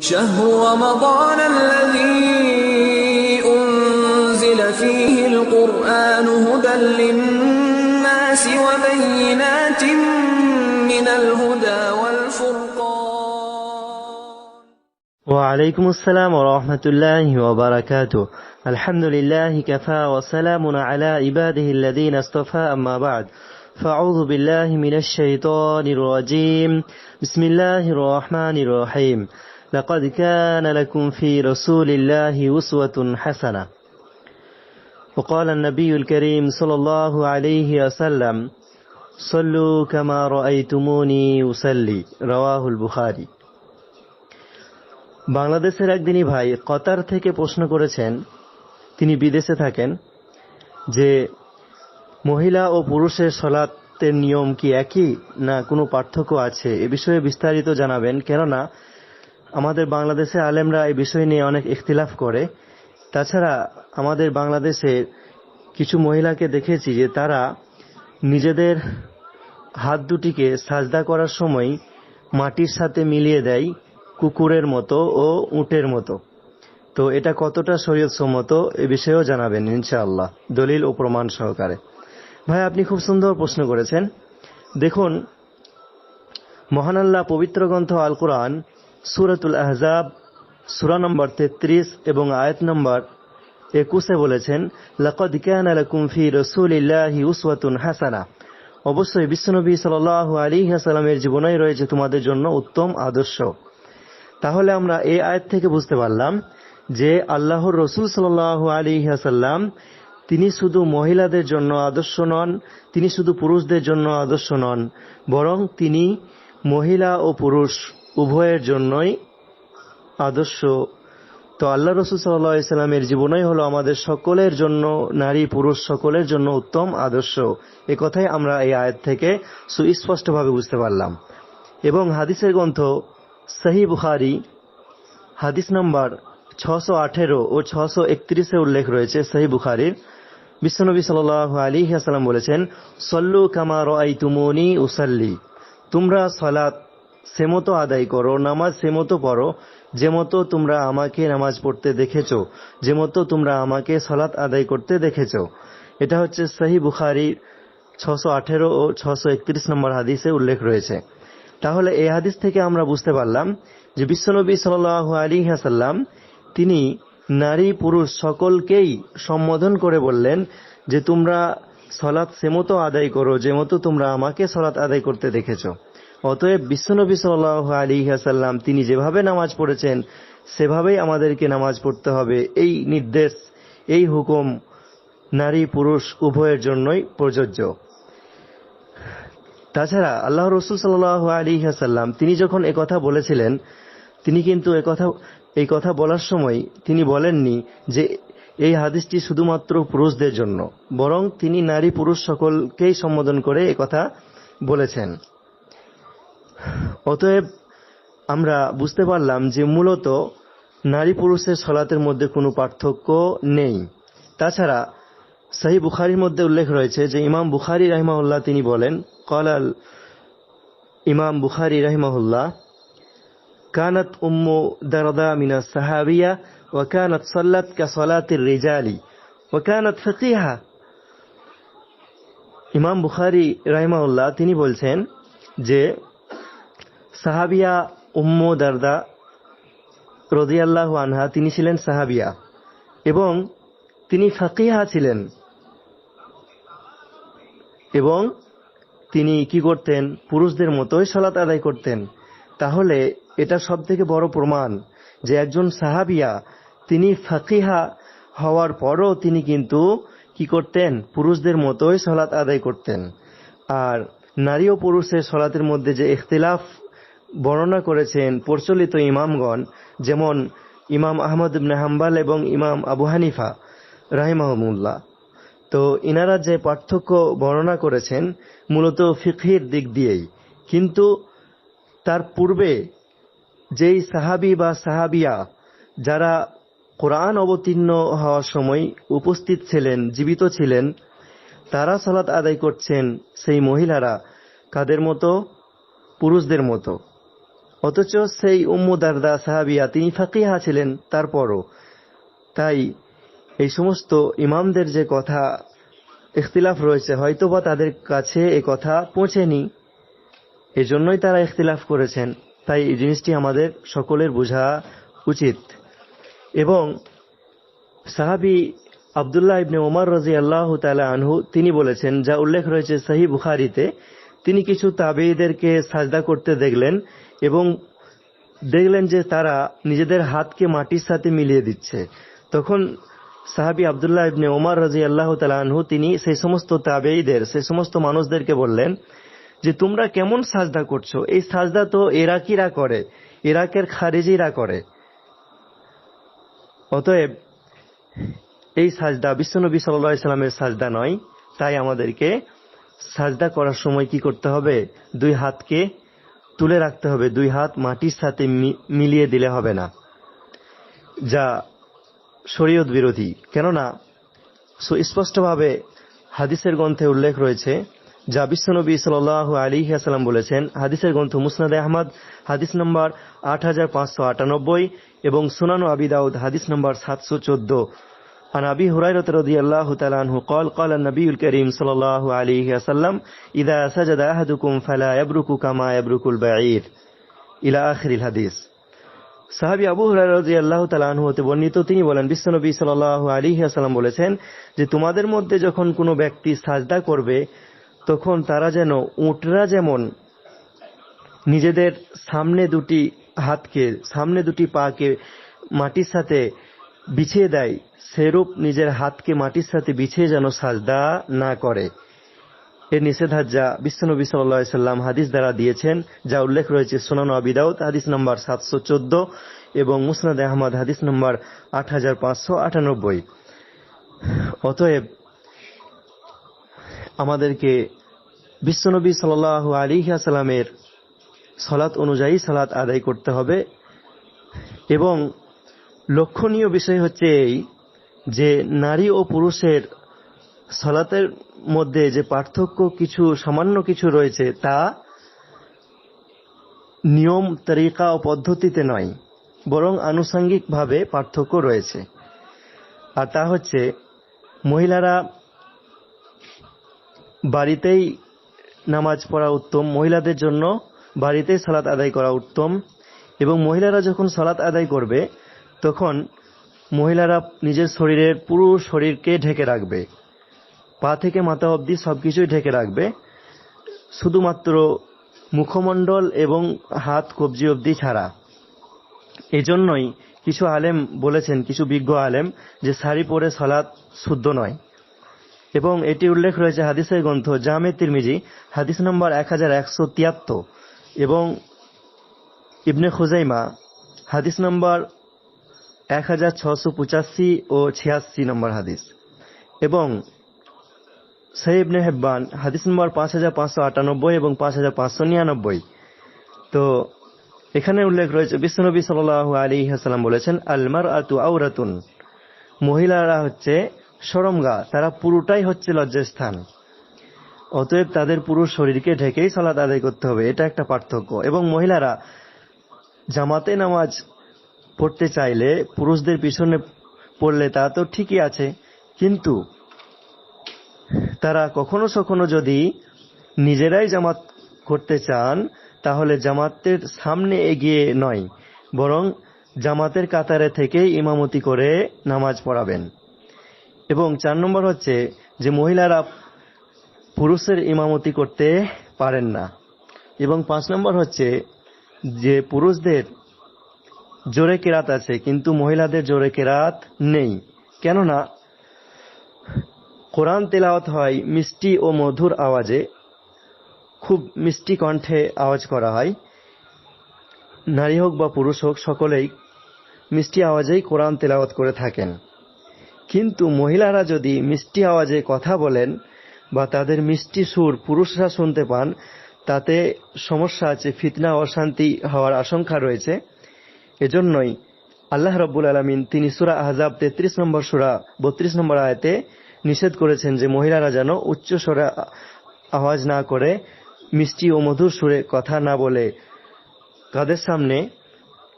شهر رمضان الذي أنزل فيه القرآن هدى للناس وبينات من الهدى والفرقان. وعليكم السلام ورحمة الله وبركاته. الحمد لله كفى وسلام على عباده الذين اصطفى أما بعد. فأعوذ بالله من الشيطان الرجيم. بسم الله الرحمن الرحيم. لقد كان لكم في رسول الله أسوة حسنة وقال النبي الكريم صلى الله عليه وسلم صلوا كما رأيتموني أصلي رواه البخاري বাংলাদেশের একদিনই ভাই কতার থেকে প্রশ্ন করেছেন তিনি বিদেশে থাকেন যে মহিলা ও পুরুষের সলাতের নিয়ম কি একই না কোনো পার্থক্য আছে এ বিষয়ে বিস্তারিত জানাবেন কেননা আমাদের বাংলাদেশে আলেমরা এই বিষয় নিয়ে অনেক ইখতিলাফ করে। তাছাড়া আমাদের বাংলাদেশে কিছু মহিলাকে দেখেছি যে তারা নিজেদের হাত দুটিকে সাজদা করার সময় মাটির সাথে মিলিয়ে দেয় কুকুরের মতো ও উটের মতো। তো এটা কতটা শরীয়তসম্মত এ বিষয়েও জানাবেন ইনশাআল্লাহ, দলিল ও প্রমাণ সহকারে। ভাই, আপনি খুব সুন্দর প্রশ্ন করেছেন। দেখুন, মহান আল্লাহ পবিত্র গ্রন্থ আল কোরআন সুরাতুল আহজাব, সুরা নম্বর তেত্রিশ এবং আয়াত নম্বর একুশে বলেছেন, লাকদ কানা কুমফি রাসূলিল্লাহি উসওয়াতুন হাসানা। অবশ্যই বিশ্বনবী সাল্লাল্লাহু আলাইহি ওয়াসাল্লামের জীবনেই রয়েছে তোমাদের জন্য উত্তম আদর্শ। তাহলে আমরা এই আয়াত থেকে বুঝতে পারলাম যে আল্লাহর রসুল সাল্লাল্লাহু আলাইহি ওয়াসাল্লাম, তিনি শুধু মহিলাদের জন্য আদর্শ নন, তিনি শুধু পুরুষদের জন্য আদর্শ নন, বরং তিনি মহিলা ও পুরুষ। উভয়ের জন্যই আদর্শ। তো আল্লাহ রসুল সাল্লাহ ইসলামের জীবনই হলো আমাদের সকলের জন্য, নারী, পুরুষ সকলের জন্য উত্তম আদর্শ। এ কথাই আমরা এই আয়াত থেকে সুস্পষ্টভাবে বুঝতে পারলাম। এবং হাদিসের গ্রন্থ সহি বুখারি, হাদিস নম্বর ছশো আঠেরো ও ছশো একত্রিশে উল্লেখ রয়েছে সহি বুখারির। বিশ্বনবী সাল আলী আসালাম বলেছেন, সল্লু কামার আই তুমনি উসাল্লি। তোমরা সলাৎ সেমতো আদায় করো, নামাজ সেমতো পড়ো যে মতো তোমরা আমাকে নামাজ পড়তে দেখেছ যে মতো তোমরা আমাকে সলাৎ আদায় করতে দেখেছ। এটা হচ্ছে সহি বুখারি ছশো আঠেরো ও ছশো একত্রিশ নম্বর হাদিসে উল্লেখ রয়েছে। তাহলে এই হাদিস থেকে আমরা বুঝতে পারলাম যে বিশ্বনবী সাল আলী হাসাল্লাম তিনি নারী পুরুষ সকলকেই সম্বোধন করে বললেন যে তোমরা সলাৎ সেমতো আদায় করো, যেমতো তোমরা আমাকে সলাৎ আদায় করতে দেখেছ। অতএব বিশ্বনবী সাল আলী হাসাল্লাম তিনি যেভাবে নামাজ পড়েছেন, সেভাবেই আমাদেরকে নামাজ পড়তে হবে। এই নির্দেশ, এই হুকুম নারী পুরুষ উভয়ের জন্যই প্রযোজ্য। তাছাড়া আল্লাহ রসুল সাল্লাহ আলী হাসাল্লাম তিনি যখন কথা বলেছিলেন, তিনি কিন্তু কথা, এই কথা বলার সময় তিনি বলেননি যে এই হাদিসটি শুধুমাত্র পুরুষদের জন্য, বরং তিনি নারী পুরুষ সকলকেই সম্বোধন করে কথা বলেছেন। অতএব আমরা বুঝতে পারলাম যে মূলত নারী পুরুষের সলাতের মধ্যে কোনো পার্থক্য নেই। তাছাড়া সাহি বুখারির মধ্যে উল্লেখ রয়েছে যে ইমাম বুখারি রাহিমাহুল্লাহ তিনি বলেন, কলাল ইমাম বুখারি রাহিমাহুল্লাহ, কানাত উম্মু দারদা মিনা সাহাবিয়া ওয়াকানাত সল্লাত কা সলাতির ও ওয়াকানাত ফকিহা। ইমাম বুখারি রাহিমাউল্লাহ তিনি বলছেন যে সাহাবিয়া উম্মু দারদা রদিয়াল্লাহ আনহা, তিনি ছিলেন সাহাবিয়া এবং তিনি ফাকিহা ছিলেন। এবং তিনি কি করতেন? পুরুষদের মতোই সলাত আদায় করতেন। তাহলে এটা সব থেকে বড় প্রমাণ যে একজন সাহাবিয়া, তিনি ফাকিহা হওয়ার পরও তিনি কিন্তু কি করতেন? পুরুষদের মতোই সলাৎ আদায় করতেন। আর নারী ও পুরুষের সলাতের মধ্যে যে ইখতিলাফ বর্ণনা করেছেন প্রচলিত ইমামগণ, যেমন ইমাম আহমদ ইবনে হাম্বাল এবং ইমাম আবু হানিফা, রাহিমাহমুল্লাহ। তো ইনারা যে পার্থক্য বর্ণনা করেছেন মূলত ফিকহির দিক দিয়েই। কিন্তু তার পূর্বে যেই সাহাবি বা সাহাবিয়া যারা কোরআন অবতীর্ণ হওয়ার সময় উপস্থিত ছিলেন, জীবিত ছিলেন, তারা সালাত আদায় করছেন সেই মহিলারা কাদের মতো? পুরুষদের মতো। অথচ সেই উম্মু দারদা সাহাবিয়া তিনি ফাকিহা ছিলেন তারপরও। তাই এই সমস্ত ইমামদের যে কথা ইখতিলাফ রয়েছে, হয়তোবা তাদের কাছে এ কথা পৌঁছেনি। এজন্যই তারা ইখতিলাফ করেছেন। তাই এই জিনিসটি আমাদের সকলের বোঝা উচিত। এবং সাহাবি আবদুল্লাহ ইবনে ওমর রাজি আল্লাহ তালা আনহু তিনি বলেছেন, যা উল্লেখ রয়েছে সাহি বুখারিতে, তিনি কিছু তাবেইদেরকে সাজদা করতে দেখলেন। এবং দেখলেন যে তারা নিজেদের হাতকে মাটির সাথে মিলিয়ে দিচ্ছে। তখন সাহাবি আবদুল্লাহ ইবনে ওমর রাজি আল্লাহ আনহু তিনি সেই সমস্ত তাবেইদের সেই সমস্ত মানুষদেরকে বললেন যে, তোমরা কেমন সাজদা করছ? এই সাজদা তো এরাকিরা করে ইরাকের খারেজিরা করে। অতএব এই সাজদা বিশ্বনবী সাল্লাহ সাল্লামের সাজদা নয়, তাই আমাদেরকে সাজদা করার সময় কি করতে হবে? দুই হাতকে তুলে রাখতে হবে। দুই হাত মাটির সাথে মিলিয়ে দিলে হবে না। যা শরীয়ত বিরোধী। কেননা, সুস্পষ্টভাবে হাদিসের গ্রন্থে উল্লেখ রয়েছে, যা বিশ্বনবী সাল আলী আসালাম বলেছেন। হাদিসের গ্রন্থ মুসনাদ আহমদ, হাদিস নম্বর আট হাজার পাঁচশো আটানব্বই এবং সুনানু আবিদাউদ হাদিস নম্বর সাতশো চোদ্দ। عن أبي هريرة رضي الله تعالى عنه قال قال النبي الكريم صلى الله عليه وسلم إذا سجد أحدكم فلا يبرك كما يبرك البعير إلى آخر الحديث সাহাবি আবু হুরারজি আল্লাহ তালাহ হতে বর্ণিত তিনি বলেন বিশ্বনবী সাল আলী আসালাম বলেছেন যে তোমাদের মধ্যে যখন কোনো ব্যক্তি সাজদা করবে তখন তারা যেন উটরা যেমন নিজেদের সামনে দুটি হাতকে সামনে দুটি পাকে মাটির সাথে বিছিয়ে দেয়। সেরূপ নিজের হাতকে মাটির সাথে বিছিয়ে যেন সাজদা না করে। এর নিষেধাজ্ঞা বিশ্বনবী সাল্লাহ সাল্লাম হাদিস দ্বারা দিয়েছেন, যা উল্লেখ রয়েছে সোনানো আবিদাউদ হাদিস নম্বর সাতশো চোদ্দ এবং মুসনাদ আহমদ হাদিস নম্বর আট হাজার পাঁচশো আটানব্বই। অতএব আমাদেরকে বিশ্বনবী সাল আলী সাল্লামের সলাৎ অনুযায়ী সালাত আদায় করতে হবে এবং লক্ষণীয় বিষয় হচ্ছে এই যে নারী ও পুরুষের সলাতের মধ্যে যে পার্থক্য কিছু, সামান্য কিছু রয়েছে, তা নিয়ম, তরিকা ও পদ্ধতিতে নয়, বরং আনুষঙ্গিকভাবে পার্থক্য রয়েছে। আর তা হচ্ছে, মহিলারা বাড়িতেই নামাজ পড়া উত্তম, মহিলাদের জন্য বাড়িতেই সালাত আদায় করা উত্তম, এবং মহিলারা যখন সালাত আদায় করবে তখন মহিলারা নিজের শরীরের পুরো শরীরকে ঢেকে রাখবে। পা থেকে মাথা অবধি সব কিছুই ঢেকে রাখবে। শুধুমাত্র মুখমণ্ডল এবং হাত কবজি অবধি ছাড়া। এজন্যই কিছু আলেম বলেছেন, কিছু বিজ্ঞ আলেম, যে শাড়ি পরে সলাৎ শুদ্ধ নয়। এবং এটি উল্লেখ রয়েছে হাদিসের গ্রন্থ জামে তিরমিজি, হাদিস নম্বর এক হাজার একশো তিয়াত্তর এবং ইবনে খুজাইমা, হাদিস নম্বর এক হাজার ছশো পঁচাশি ও ছিয়াশি নম্বর হাদিস। এবং সাহেবনে হেব্বান, হাদিস নম্বর পাঁচ হাজার পাঁচশো আটানব্বই এবং পাঁচ হাজার পাঁচশো নিরানব্বই। তো এখানে উল্লেখ রয়েছে বিশ্বনবী সাল আলী হাসালাম বলেছেন আলমার আতু আউরাতুন মহিলারা হচ্ছে সরমগা, তারা পুরোটাই হচ্ছে লজ্জাস্থান। অতএব তাদের পুরো শরীরকে ঢেকেই সালাদ আদায় করতে হবে, এটা একটা পার্থক্য। এবং মহিলারা জামাতে নামাজ পড়তে চাইলে, পুরুষদের পিছনে পড়লে তা তো ঠিকই আছে। কিন্তু তারা কখনো সখনো যদি নিজেরাই জামাত করতে চান, তাহলে জামাতের সামনে এগিয়ে নয়, বরং জামাতের কাতারে থেকেই ইমামতি করে নামাজ পড়াবেন। এবং চার নম্বর হচ্ছে যে মহিলারা পুরুষের ইমামতি করতে পারেন না। এবং পাঁচ নম্বর হচ্ছে যে পুরুষদের জোরে কেরাত আছে, কিন্তু মহিলাদের জোরে কেরাত নেই। কেননা কোরআন তেলাওয়াত হয় মিষ্টি ও মধুর আওয়াজে, খুব মিষ্টি কণ্ঠে আওয়াজ করা হয়। নারী হোক বা পুরুষ হোক, সকলেই মিষ্টি আওয়াজেই কোরআন তেলাওয়াত করে থাকেন। কিন্তু মহিলারা যদি মিষ্টি আওয়াজে কথা বলেন বা তাদের মিষ্টি সুর পুরুষরা শুনতে পান, তাতে সমস্যা আছে, ফিতনা, অশান্তি হওয়ার আশঙ্কা রয়েছে। এজন্যই আল্লাহ রব্বুল আলমিন তিনি সুরা আহজাব তেত্রিশ নম্বর সুরা বত্রিশ নম্বর আয়তে নিষেধ করেছেন যে মহিলারা যেন উচ্চ স্বরে আওয়াজ না করে মিষ্টি ও মধুর সুরে কথা না বলে। কাদের সামনে?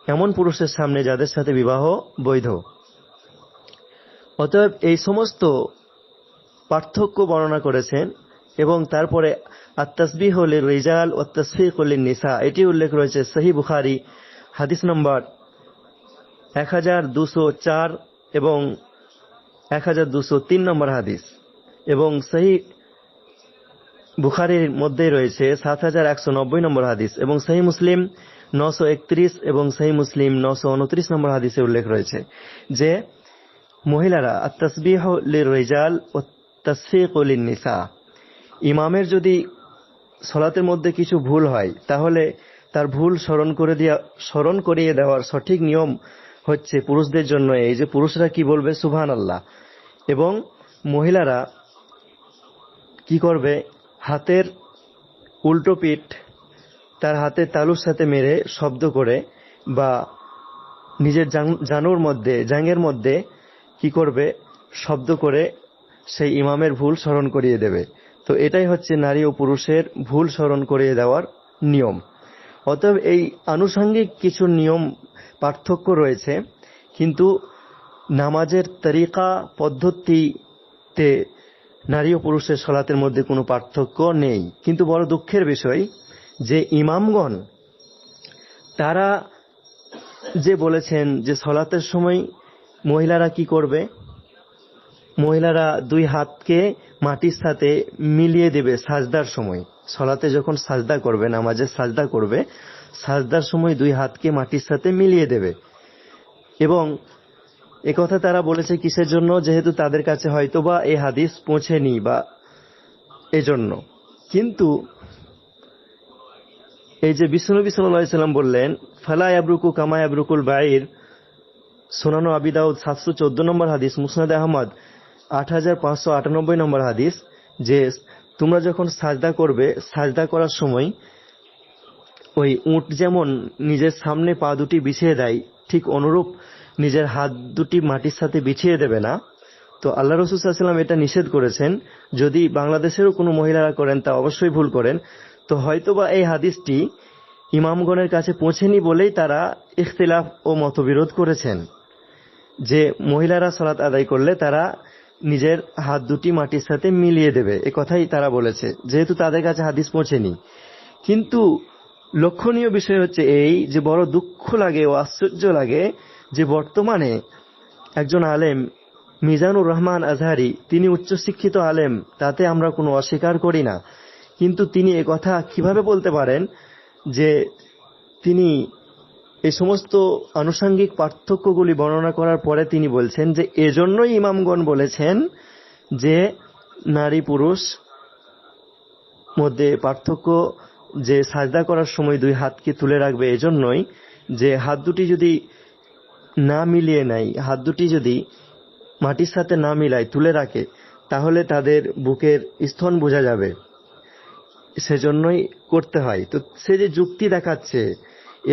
এমন পুরুষের সামনে যাদের সাথে বিবাহ বৈধ। অতএব এই সমস্ত পার্থক্য বর্ণনা করেছেন এবং তারপরে আত্তাসবিহ লিল রিজাল ও তসফিক নিসা এটি উল্লেখ রয়েছে সহি বুখারি হাদিস নম্বর এক হাজার দুশো চার এবং এক হাজার দুশো তিন নম্বর হাদিস। এবং সেই বুখারির মধ্যেই রয়েছে সাত হাজার একশো নব্বই নম্বর হাদিস এবং সেই মুসলিম নশো একত্রিশ এবং সেই মুসলিম নশো উনত্রিশ নম্বর হাদিসে উল্লেখ রয়েছে যে মহিলারা তসবিহ ও তসফিক নিসা ইমামের যদি সলাতের মধ্যে কিছু ভুল হয়, তাহলে তার ভুল স্মরণ করে দেওয়া স্মরণ করিয়ে দেওয়ার সঠিক নিয়ম হচ্ছে পুরুষদের জন্য এই যে পুরুষরা কি বলবে? সুবহান আল্লাহ এবং মহিলারা কি করবে? হাতের উল্টো পিঠ তার হাতে তালুর সাথে মেরে শব্দ করে বা নিজের জানুর মধ্যে, জাঙ্গের মধ্যে কি করবে? শব্দ করে সেই ইমামের ভুল স্মরণ করিয়ে দেবে। তো এটাই হচ্ছে নারী ও পুরুষের ভুল স্মরণ করিয়ে দেওয়ার নিয়ম। অতএব এই আনুষঙ্গিক কিছু নিয়ম, পার্থক্য রয়েছে, কিন্তু নামাজের তরিকা, পদ্ধতিতে নারী ও পুরুষের সলাতের মধ্যে কোনো পার্থক্য নেই। কিন্তু বড় দুঃখের বিষয় যে ইমামগণ, তারা যে বলেছেন যে সলাতের সময় মহিলারা কি করবে? মহিলারা দুই হাতকে মাটির সাথে মিলিয়ে দেবে সাজদার সময়। সলাতে যখন সাজদা করবে, নামাজে সাজদা করবে, সাজদার সময় দুই হাতকে মাটির সাথে মিলিয়ে দেবে। এবং একথা তারা বলেছে কিসের জন্য? যেহেতু তাদের কাছে হয়তোবা এই হাদিস পৌঁছেনি বা এজন্য। কিন্তু এই যে বিষ্ণুনবী সাল্লাম বললেন, ফালা আবরুকু কামা আবরুকুল বাইর। সোনানো আবিদাউদ সাতশো চোদ্দ নম্বর হাদিস, মুসনাদ আহমদ। আট হাজার পাঁচশো আটানব্বই নম্বর হাদিস, যে তোমরা যখন সাজদা করবে, সাজদা করার সময় ওই উট যেমন নিজের সামনে পা দুটি বিছিয়ে দেয়, ঠিক অনুরূপ নিজের হাত দুটি মাটির সাথে বিছিয়ে দেবে না। তো আল্লাহ রসুল সাল্লাম এটা নিষেধ করেছেন, যদি বাংলাদেশেরও কোনো মহিলারা করেন তা অবশ্যই ভুল করেন। তো হয়তোবা এই হাদিসটি ইমামগণের কাছে পৌঁছেনি বলেই তারা ইখতিলাফ ও মতবিরোধ করেছেন। যে মহিলারা সলাৎ আদায় করলে তারা নিজের হাত দুটি মাটির সাথে মিলিয়ে দেবে। এ কথাই তারা বলেছে। যেহেতু তাদের কাছে হাদিস পৌঁছেনি। কিন্তু লক্ষণীয় বিষয় হচ্ছে এই যে বড় দুঃখ লাগে ও আশ্চর্য লাগে যে বর্তমানে একজন আলেম, মিজানুর রহমান আজহারি, তিনি উচ্চশিক্ষিত আলেম, তাতে আমরা কোনো অস্বীকার করি না। কিন্তু তিনি কথা কীভাবে বলতে পারেন যে তিনি এই সমস্ত আনুষঙ্গিক পার্থক্যগুলি বর্ণনা করার পরে তিনি বলছেন যে এজন্যই ইমামগণ বলেছেন যে নারী পুরুষ মধ্যে পার্থক্য যে সাজদা করার সময় দুই হাতকে তুলে রাখবে এজন্যই যে হাত দুটি যদি না মিলিয়ে নেয়, হাত দুটি যদি মাটির সাথে না মিলায়, তুলে রাখে, তাহলে তাদের বুকের স্থন বোঝা যাবে। সেজন্যই করতে হয়। তো সে যে যুক্তি দেখাচ্ছে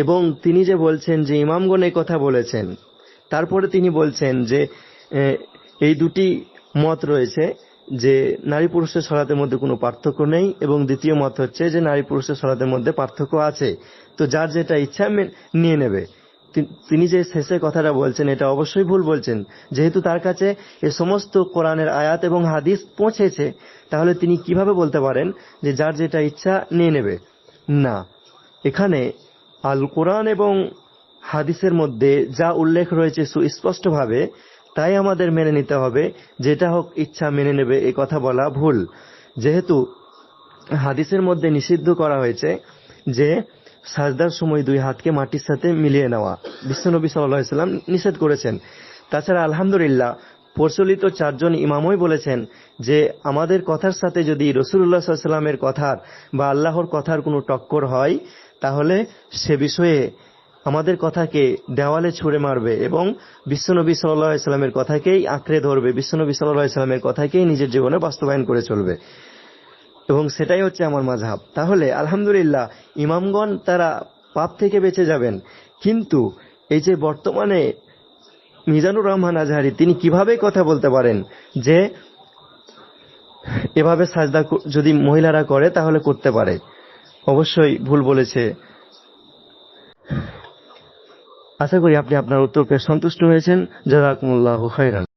এবং তিনি যে বলছেন যে ইমামগণ এই কথা বলেছেন, তারপরে তিনি বলছেন যে এই দুটি মত রয়েছে যে নারী পুরুষের সলাতের মধ্যে কোনো পার্থক্য নেই এবং দ্বিতীয় মত হচ্ছে যে নারী পুরুষের সলাতের মধ্যে পার্থক্য আছে। তো যার যেটা ইচ্ছা নিয়ে নেবে। তিনি যে শেষে কথাটা বলছেন এটা অবশ্যই ভুল বলছেন। যেহেতু তার কাছে এ সমস্ত কোরআনের আয়াত এবং হাদিস পৌঁছেছে, তাহলে তিনি কীভাবে বলতে পারেন যে যার যেটা ইচ্ছা নিয়ে নেবে? না। এখানে আল কোরআন এবং হাদিসের মধ্যে যা উল্লেখ রয়েছে সুস্পষ্টভাবে, তাই আমাদের মেনে নিতে হবে, যেটা হোক ইচ্ছা মেনে নেবে, এ কথা বলা ভুল। যেহেতু হাদিসের মধ্যে নিষিদ্ধ করা হয়েছে যে সাজদার সময় দুই হাতকে মাটির সাথে মিলিয়ে নেওয়া বিশ্বনবী সাল্লাম নিষেধ করেছেন। তাছাড়া আলহামদুলিল্লাহ, প্রচলিত চারজন ইমামই বলেছেন যে আমাদের কথার সাথে যদি রসুল্লাহ সাল্লামের কথার বা আল্লাহর কথার কোনো টক্কর হয় তাহলে সে বিষয়ে আমাদের কথাকে দেওয়ালে ছুঁড়ে মারবে এবং বিশ্বনবী সাল্লাহ সাল্লামের কথাকেই আঁকড়ে ধরবে। বিশ্বনবী সাল্লাহ সাল্লামের কথাকেই নিজের জীবনে বাস্তবায়ন করে চলবে। এবং সেটাই হচ্ছে আমার মাঝহাব তাহলে আলহামদুলিল্লাহ, ইমামগণ তারা পাপ থেকে বেঁচে যাবেন। কিন্তু এই যে বর্তমানে মিজানুর রহমান আজহারি, তিনি কীভাবে কথা বলতে পারেন? যে এভাবে সাজদা যদি মহিলারা করে, তাহলে করতে পারে। অবশ্যই ভুল বলেছে। আশা করি আপনি আপনার উত্তরকে সন্তুষ্ট হয়েছেন। জাজাকুমুল্লাহ খাইরান